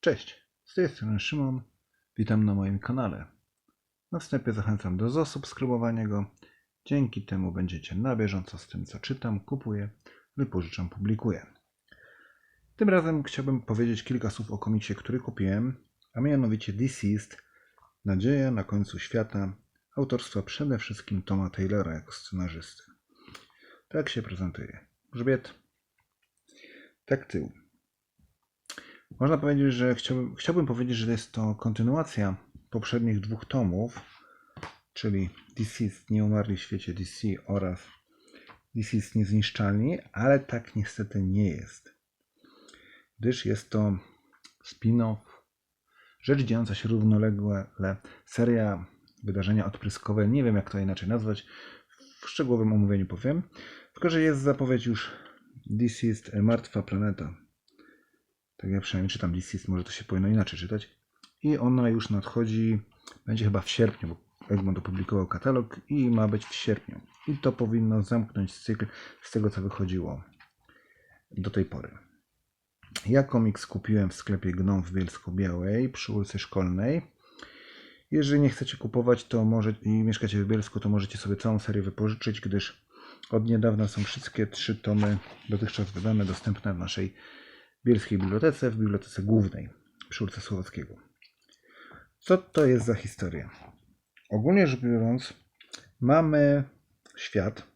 Cześć, z tej strony Szymon. Witam na moim kanale. Na wstępie zachęcam do zasubskrybowania go. Dzięki temu będziecie na bieżąco z tym, co czytam, kupuję, wypożyczam, publikuję. Tym razem chciałbym powiedzieć kilka słów o komiksie, który kupiłem, a mianowicie Deceased Nadzieja na końcu świata autorstwa przede wszystkim Toma Taylora jako scenarzysty. Tak się prezentuje. Grzbiet, tak tył. Można powiedzieć, że chciałbym, chciałbym powiedzieć, że jest to kontynuacja poprzednich dwóch tomów, czyli Deceased Nieumarli w świecie DC oraz Deceased Niezniszczalni, ale tak niestety nie jest. Gdyż jest to spin-off, rzecz dziejąca się równolegle, seria wydarzenia odpryskowe, nie wiem jak to inaczej nazwać, w szczegółowym omówieniu powiem, tylko że jest zapowiedź już Deceased Martwa Planeta, tak ja przynajmniej czytam Deceased, może to się powinno inaczej czytać. I ona już nadchodzi, będzie chyba w sierpniu, bo Egmont opublikował katalog i ma być w sierpniu. I to powinno zamknąć cykl z tego, co wychodziło do tej pory. Ja komiks kupiłem w sklepie Gnom w Bielsko-Białej przy ulicy Szkolnej. Jeżeli nie chcecie kupować to może, i mieszkacie w Bielsku, to możecie sobie całą serię wypożyczyć, gdyż od niedawna są wszystkie trzy tomy dotychczas wydane, dostępne w naszej Bielskiej Bibliotece, w Bibliotece Głównej przy ulicy Słowackiego. Co to jest za historia? Ogólnie rzecz biorąc, mamy świat.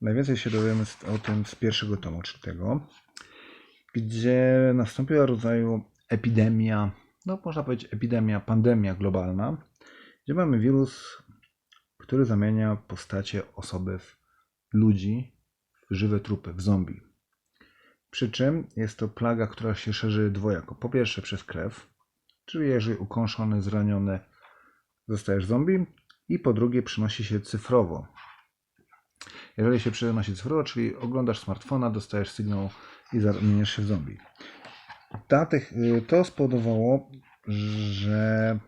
Najwięcej się dowiemy o tym z pierwszego tomu, czy tego, gdzie nastąpiła rodzaju epidemia, no można powiedzieć epidemia, pandemia globalna, gdzie mamy wirus, który zamienia postacie osoby w ludzi, w żywe trupy, w zombie. Przy czym jest to plaga, która się szerzy dwojako. Po pierwsze przez krew, czyli jeżeli ukąszony, zraniony zostajesz zombie, i po drugie przenosi się cyfrowo. Jeżeli się przenosi cyfrowo, czyli oglądasz smartfona, dostajesz sygnał i zamieniasz się w zombie. Ta tech- y, to spowodowało, że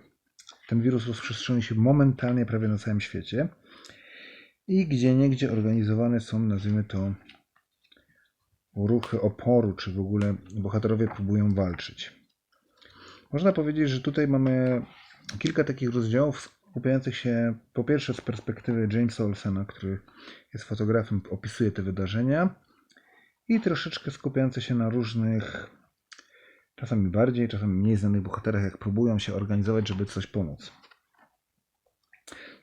ten wirus rozprzestrzeni się momentalnie prawie na całym świecie i gdzie niegdzie organizowane są, nazwijmy to, ruchy oporu, czy w ogóle bohaterowie próbują walczyć. Można powiedzieć, że tutaj mamy kilka takich rozdziałów skupiających się po pierwsze z perspektywy Jamesa Olsena, który jest fotografem, opisuje te wydarzenia i troszeczkę skupiające się na różnych czasami bardziej, czasami mniej znanych bohaterach, jak próbują się organizować, żeby coś pomóc.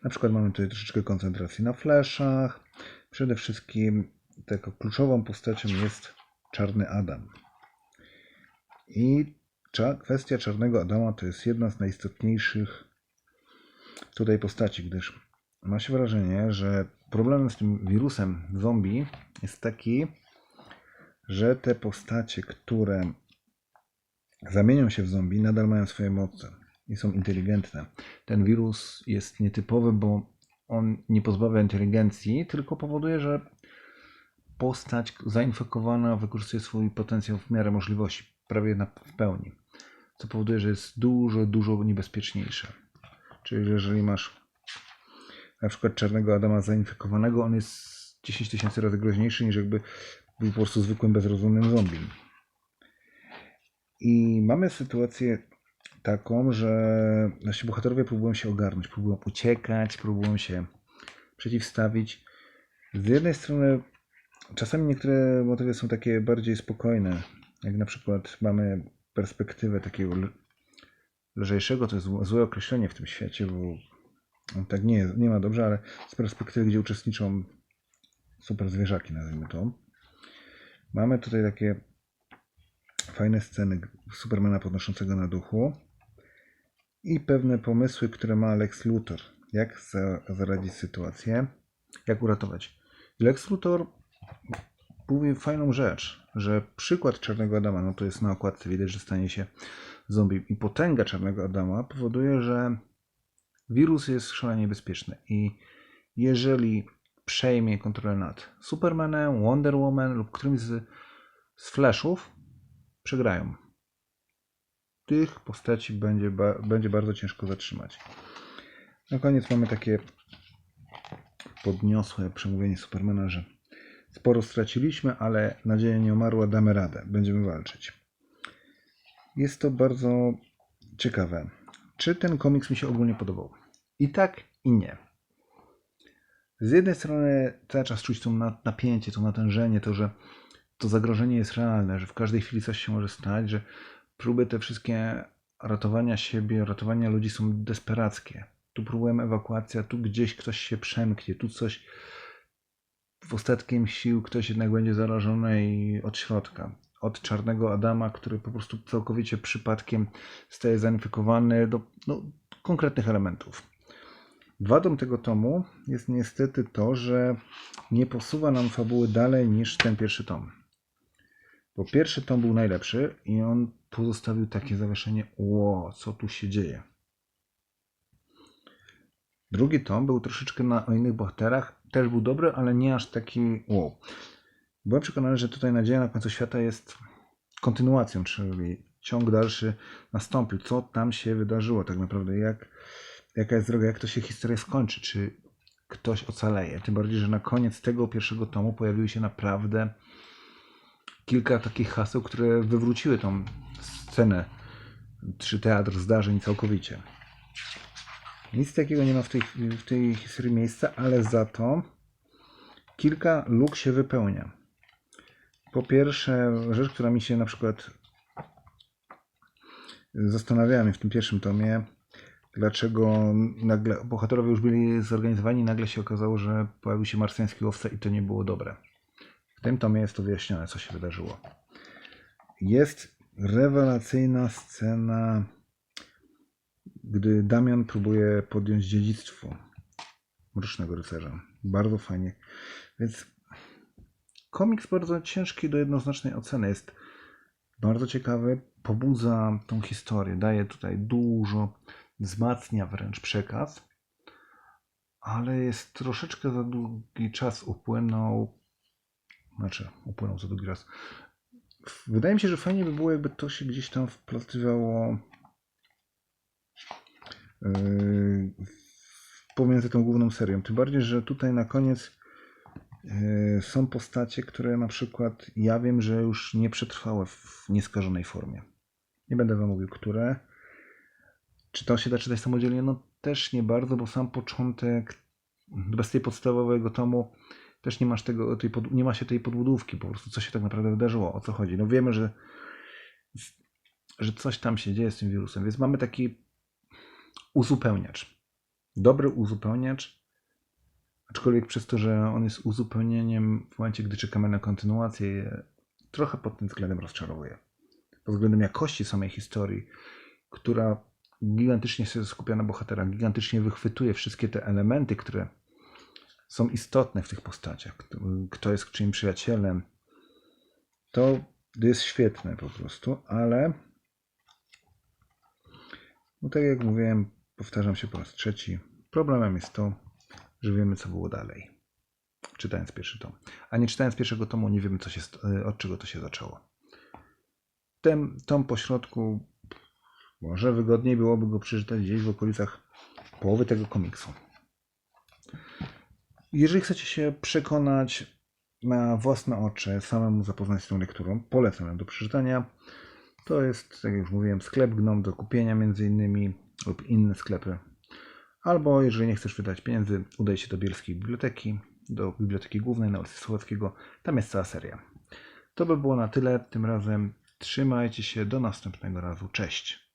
Na przykład mamy tutaj troszeczkę koncentracji na fleszach. Przede wszystkim taką kluczową postacią jest Czarny Adam. I kwestia Czarnego Adama to jest jedna z najistotniejszych tutaj postaci, gdyż ma się wrażenie, że problemem z tym wirusem zombie jest taki, że te postacie, które zamienią się w zombie, nadal mają swoje moce i są inteligentne. Ten wirus jest nietypowy, bo on nie pozbawia inteligencji, tylko powoduje, że postać zainfekowana wykorzystuje swój potencjał w miarę możliwości, prawie na, w pełni. Co powoduje, że jest dużo, dużo niebezpieczniejsze. Czyli jeżeli masz na przykład czarnego Adama zainfekowanego, on jest 10 tysięcy razy groźniejszy niż jakby był po prostu zwykłym, bezrozumnym zombie. I mamy sytuację taką, że nasi bohaterowie próbują się ogarnąć, próbują uciekać, próbują się przeciwstawić. Z jednej strony czasami niektóre motywy są takie bardziej spokojne, jak na przykład mamy perspektywę takiego lżejszego, to jest złe- określenie w tym świecie, bo tak nie, nie ma dobrze, ale z perspektywy, gdzie uczestniczą super zwierzaki, nazwijmy to. Mamy tutaj takie fajne sceny Supermana podnoszącego na duchu i pewne pomysły, które ma Lex Luthor. Jak za, zaradzić sytuację, jak uratować. Lex Luthor mówi fajną rzecz, że przykład Czarnego Adama, no to jest na okładce widać, że stanie się zombie i potęga Czarnego Adama powoduje, że wirus jest szalenie niebezpieczny i jeżeli przejmie kontrolę nad Supermanem, Wonder Woman lub którymś z, z Flashów, przegrają. Tych postaci będzie, ba, będzie bardzo ciężko zatrzymać. Na koniec mamy takie podniosłe przemówienie Supermana, że sporo straciliśmy, ale nadzieja nie umarła, damy radę, będziemy walczyć. jest to bardzo ciekawe. Czy ten komiks mi się ogólnie podobał? I tak, i nie. Z jednej strony cały czas czuć to na- napięcie, to natężenie, to, że to zagrożenie jest realne, że w każdej chwili coś się może stać, że próby te wszystkie ratowania siebie, ratowania ludzi są desperackie. Tu próbujemy ewakuacja, tu gdzieś ktoś się przemknie, tu coś w ostatkiem sił ktoś jednak będzie zarażony i od środka. Od czarnego Adama, który po prostu całkowicie przypadkiem staje zainfekowany do no, konkretnych elementów. Wadą tego tomu jest niestety to, że nie posuwa nam fabuły dalej niż ten pierwszy tom. Bo pierwszy tom był najlepszy i on pozostawił takie zawieszenie, ło, co tu się dzieje. Drugi tom był troszeczkę na, innych bohaterach, też był dobry, ale nie aż taki wow. Byłem przekonany, że tutaj nadzieja na końcu świata jest kontynuacją, czyli ciąg dalszy nastąpił. Co tam się wydarzyło tak naprawdę? Jak, jaka jest droga? Jak to się historia skończy? Czy ktoś ocaleje? Tym bardziej, że na koniec tego pierwszego tomu pojawiły się naprawdę kilka takich haseł, które wywróciły tą scenę czy teatr zdarzeń całkowicie. Nic takiego nie ma w tej, w tej historii miejsca, ale za to kilka luk się wypełnia. Po pierwsze, rzecz, która mi się na przykład zastanawiałem w tym pierwszym tomie, dlaczego nagle bohaterowie już byli zorganizowani, nagle się okazało, że pojawił się marsjański łowca i to nie było dobre. W tym tomie jest to wyjaśnione, co się wydarzyło. Jest rewelacyjna scena, gdy Damian próbuje podjąć dziedzictwo Mrocznego Rycerza. Bardzo fajnie. Więc komiks bardzo ciężki do jednoznacznej oceny. Jest bardzo ciekawy, pobudza tą historię, daje tutaj dużo, wzmacnia wręcz przekaz, ale jest troszeczkę za długi czas upłynął, znaczy upłynął za długi czas. Wydaje mi się, że fajnie by było, jakby to się gdzieś tam wplatywało pomiędzy tą główną serią. Tym bardziej, że tutaj na koniec yy, są postacie, które na przykład ja wiem, że już nie przetrwały w nieskażonej formie. Nie będę wam mówił, które. Czy to się da czytać samodzielnie? No też nie bardzo, bo sam początek bez tej podstawowego tomu też nie masz tego, tej pod, nie ma się tej podbudówki, po prostu co się tak naprawdę wydarzyło, o co chodzi. No wiemy, że, że coś tam się dzieje z tym wirusem, więc mamy taki uzupełniacz. Dobry uzupełniacz, aczkolwiek przez to, że on jest uzupełnieniem w momencie, gdy czekamy na kontynuację, trochę pod tym względem rozczarowuje. Pod względem jakości samej historii, która gigantycznie się skupia na bohaterach, gigantycznie wychwytuje wszystkie te elementy, które są istotne w tych postaciach. Kto, jest czyim przyjacielem. To jest świetne po prostu, ale no tak jak mówiłem, powtarzam się po raz trzeci. Problemem jest to, że wiemy, co było dalej. Czytając pierwszy tom. A nie czytając pierwszego tomu, nie wiemy, co się, od czego to się zaczęło. Ten tom po środku może wygodniej byłoby go przeczytać gdzieś w okolicach połowy tego komiksu. Jeżeli chcecie się przekonać na własne oczy, samemu zapoznać się z tą lekturą, polecam ją do przeczytania. To jest, tak jak już mówiłem, sklep Gnom do kupienia między innymi lub inne sklepy. Albo jeżeli nie chcesz wydać pieniędzy, udaj się do Bielskiej Biblioteki, do Biblioteki Głównej na ulicy Słowackiego. Tam jest cała seria. To by było na tyle tym razem. Trzymajcie się, do następnego razu. Cześć.